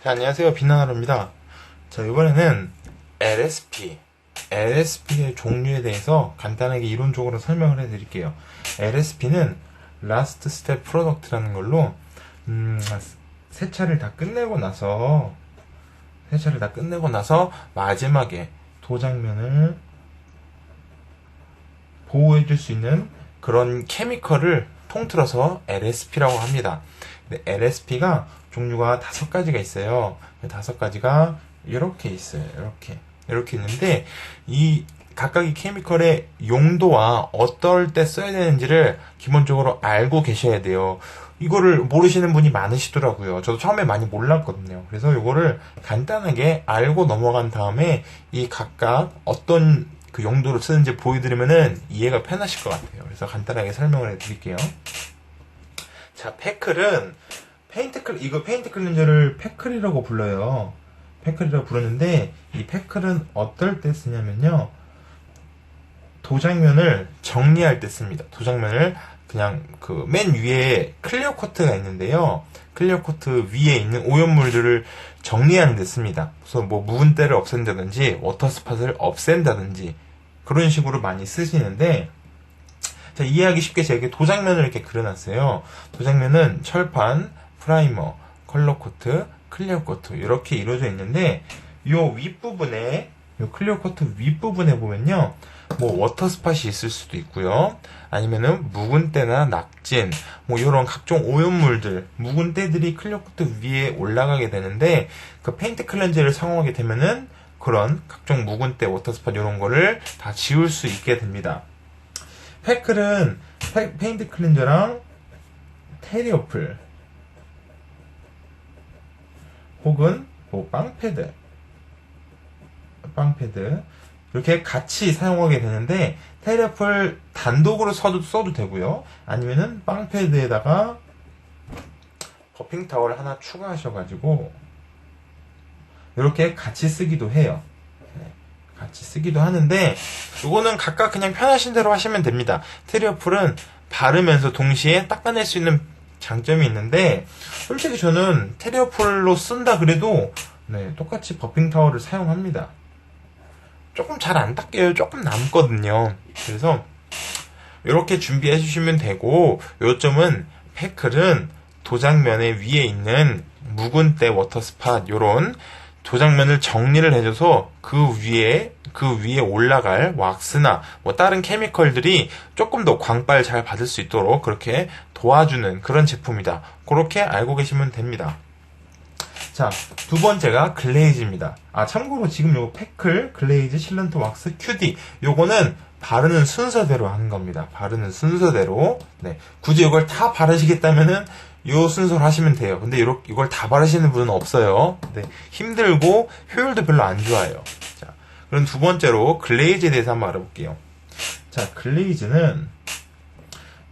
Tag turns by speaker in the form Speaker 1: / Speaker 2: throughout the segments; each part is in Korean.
Speaker 1: 자, 안녕하세요. 빛나나루입니다. 자, 이번에는 LSP, LSP의 종류에 대해서 간단하게 이론적으로 설명을 해드릴게요. LSP는 Last Step Product라는 걸로, 음, 세차를 다 끝내고 나서, 세차를 다 끝내고 나서 마지막에 도장면을 보호해줄 수 있는 그런 케미컬을 통틀어서 LSP라고 합니다. LSP가 종류가 다섯 가지가 있어요. 다섯 가지가 이렇게 있어요. 이렇게. 이렇게 있는데, 이 각각의 케미컬의 용도와 어떨 때 써야 되는지를 기본적으로 알고 계셔야 돼요. 이거를 모르시는 분이 많으시더라고요. 저도 처음에 많이 몰랐거든요. 그래서 이거를 간단하게 알고 넘어간 다음에 이 각각 어떤 그 용도로 쓰는지 보여드리면은 이해가 편하실 것 같아요. 그래서 간단하게 설명을 해드릴게요. 자, 패클은 페인트 클 이거 페인트 클렌저를 패클이라고 불러요. 패클이라고 부르는데 이 패클은 어떨 때 쓰냐면요. 도장면을 정리할 때 씁니다. 도장면을 그냥 그 맨 위에 클리어 코트가 있는데요. 클리어 코트 위에 있는 오염물들을 정리하는 데 씁니다. 그래서 뭐 묵은 때를 없앤다든지 워터 스팟을 없앤다든지 그런 식으로 많이 쓰시는데 자, 이해하기 쉽게 제가 도장면을 이렇게 그려놨어요. 도장면은 철판, 프라이머, 컬러 코트, 클리어 코트 이렇게 이루어져 있는데 요 윗부분에 요 클리어 코트 윗부분에 보면요. 뭐 워터 스팟이 있을 수도 있고요. 아니면은 묵은 때나 낙진, 뭐 이런 각종 오염물들, 묵은 때들이 클리어 코트 위에 올라가게 되는데 그 페인트 클렌저를 사용하게 되면은 그런 각종 묵은 때 워터 스팟 이런 거를 다 지울 수 있게 됩니다. 패클은 페인트 클렌저랑 테리오플. 혹은 뭐 빵패드. 빵패드. 이렇게 같이 사용하게 되는데 테리오플 단독으로 써도, 써도 되고요. 아니면은 빵패드에다가 버핑 타월 하나 추가하셔가지고 이렇게 같이 쓰기도 해요 같이 쓰기도 하는데 이거는 각각 그냥 편하신 대로 하시면 됩니다. 트리어플은 바르면서 동시에 닦아낼 수 있는 장점이 있는데 솔직히 저는 테리어폴로 쓴다 그래도 네, 똑같이 버핑 타월을 사용합니다. 조금 잘 안 닦여요. 조금 남거든요. 그래서 이렇게 준비해 주시면 되고 요점은 패클은 도장면에 위에 있는 묵은 때 워터 스팟 요런 도장면을 정리를 해줘서 그 위에 그 위에 올라갈 왁스나 뭐 다른 케미컬들이 조금 더 광빨 잘 받을 수 있도록 그렇게 도와주는 그런 제품이다. 그렇게 알고 계시면 됩니다. 자, 두 번째가 글레이즈입니다. 아, 참고로 지금 요거 패클, 글레이즈, 실런트 왁스, 큐디. 요거는 바르는 순서대로 하는 겁니다. 바르는 순서대로. 네. 굳이 이걸 다 바르시겠다면은 요 순서로 하시면 돼요. 근데 이걸 다 바르시는 분은 없어요. 네. 힘들고 효율도 별로 안 좋아요. 자, 그럼 두 번째로 글레이즈에 대해서 한번 알아볼게요. 자, 글레이즈는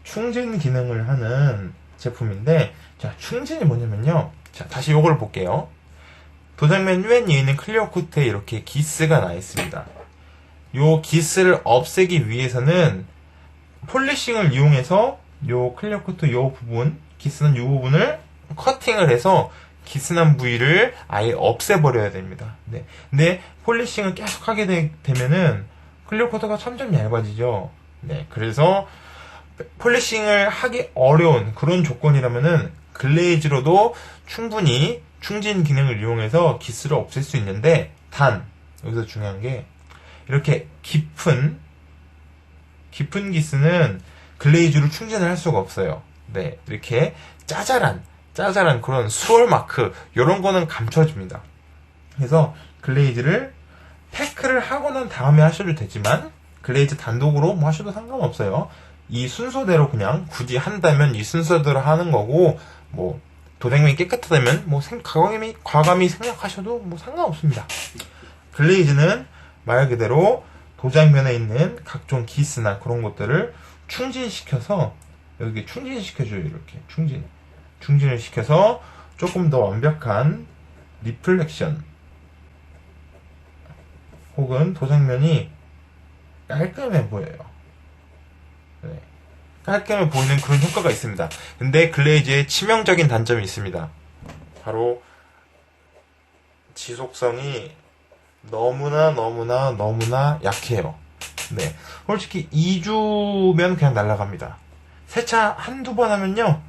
Speaker 1: 충진 기능을 하는 제품인데, 자, 충진이 뭐냐면요. 자, 다시 요걸 볼게요. 도장면 맨 위에 있는 클리어 코트에 이렇게 기스가 나 있습니다. 요 기스를 없애기 위해서는 폴리싱을 이용해서 요 클리어 코트 요 부분 기스난 이 부분을 커팅을 해서 기스난 부위를 아예 없애버려야 됩니다. 네. 근데 폴리싱을 계속 하게 되, 면은 클리어 코트가 점점 얇아지죠. 네. 그래서 폴리싱을 하기 어려운 그런 조건이라면은 글레이즈로도 충분히 충진 기능을 이용해서 기스를 없앨 수 있는데 단 여기서 중요한 게 이렇게 깊은 깊은 기스는 글레이즈로 충진을 할 수가 없어요. 네, 이렇게 짜잘한, 짜잘한 그런 수월 마크, 이런 거는 감춰집니다. 그래서 글레이즈를 패크를 하고 난 다음에 하셔도 되지만, 글레이즈 단독으로 뭐 하셔도 상관없어요. 이 순서대로 그냥 굳이 한다면 이 순서대로 하는 거고, 뭐, 도장면이 깨끗하다면, 뭐, 생, 과감히, 과감히 생각하셔도 뭐 상관없습니다. 글레이즈는 말 그대로 도장면에 있는 각종 기스나 그런 것들을 충진시켜서 여기 충진시켜줘요 이렇게 충진 충진을 시켜서 조금 더 완벽한 리플렉션 혹은 도장면이 깔끔해 보여요 네. 깔끔해 보이는 그런 효과가 있습니다 근데 글레이즈에 치명적인 단점이 있습니다 바로 지속성이 너무나 너무나 너무나 약해요. 네. 솔직히 2주면 그냥 날아갑니다. 세차 한두 번 하면요.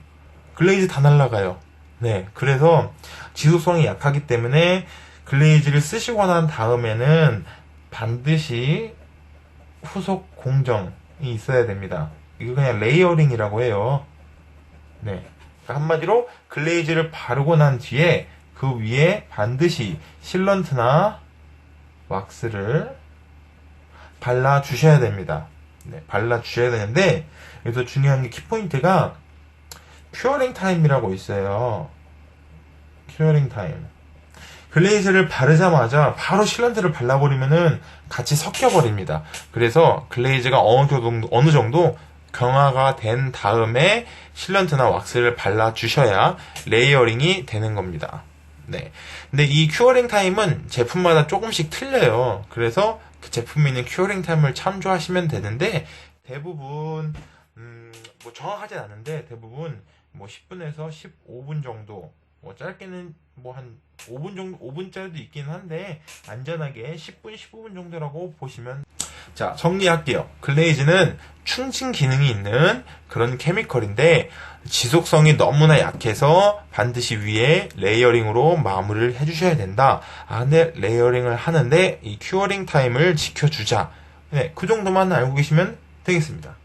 Speaker 1: 글레이즈 다 날아가요. 네. 그래서 지속성이 약하기 때문에 글레이즈를 쓰시고 난 다음에는 반드시 후속 공정이 있어야 됩니다. 이거 그냥 레이어링이라고 해요. 네. 그러니까 한마디로 글레이즈를 바르고 난 뒤에 그 위에 반드시 실런트나 왁스를 발라 주셔야 됩니다. 네, 발라 주셔야 되는데 여기서 중요한 게 키포인트가 큐어링 타임이라고 있어요. 큐어링 타임. 글레이즈를 바르자마자 바로 실런트를 발라버리면은 같이 섞여버립니다. 그래서 글레이즈가 어느 정도, 어느 정도 경화가 된 다음에 실런트나 왁스를 발라주셔야 레이어링이 되는 겁니다. 네. 근데 이 큐어링 타임은 제품마다 조금씩 틀려요. 그래서 그 제품에 있는 큐어링 타임을 참조하시면 되는데 대부분 음, 뭐 정확하진 않은데 대부분 뭐 10분에서 15분 정도 뭐 짧게는 뭐 한 5분 정도 5분짜리도 있긴 한데 안전하게 10분 15분 정도라고 보시면 자 정리할게요. 글레이즈는 충진 기능이 있는 그런 케미컬인데 지속성이 너무나 약해서 반드시 위에 레이어링으로 마무리를 해주셔야 된다. 아 근데 레이어링을 하는데 이 큐어링 타임을 지켜주자. 네, 그 정도만 알고 계시면 되겠습니다